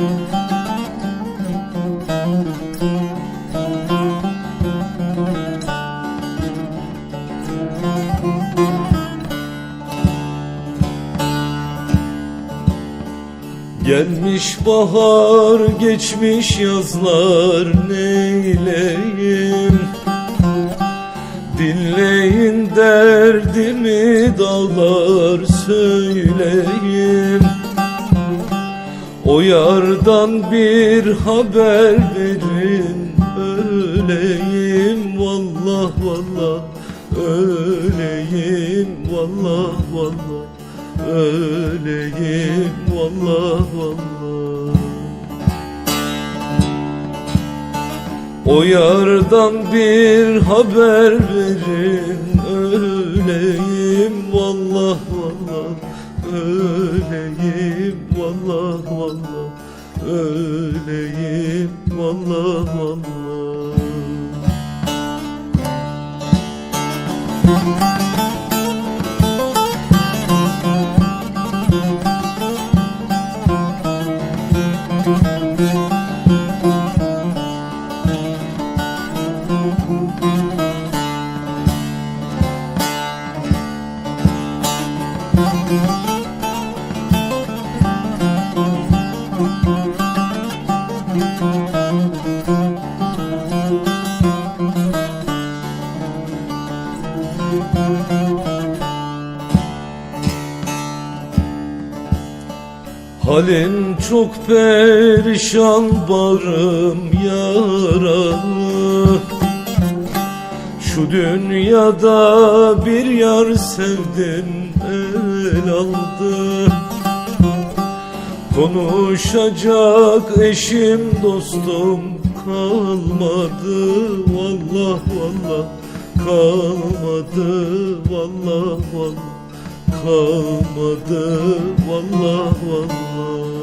Müzik Gelmiş bahar geçmiş yazlar neyleyim? Dinleyin derdimi dağlar söyleyeyim O yardan bir haber verin öleyim. Vallah vallah öleyim. Vallah vallah öleyim Vallah vallah O yardan bir haber verin öleyim vallah vallah öleyim vallah vallah öleyim vallah vallah Halim çok perişan barım yaralı. Şu dünyada bir yar sevdim el aldı. Konuşacak eşim dostum kalmadı. Vallah vallah kalmadı. Vallah vallah kalmadı. Vallah vallah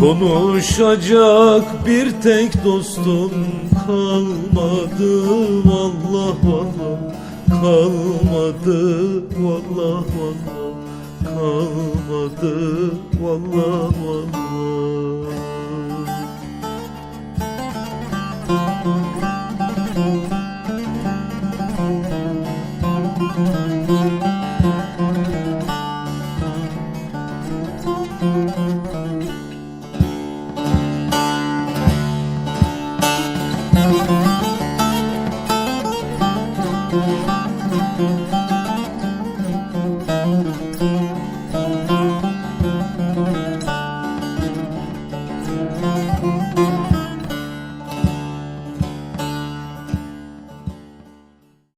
Konuşacak bir tek dostum kalmadı. Vallah vallah kalmadı Vallah vallah kalmadı Vallah vallah Müzik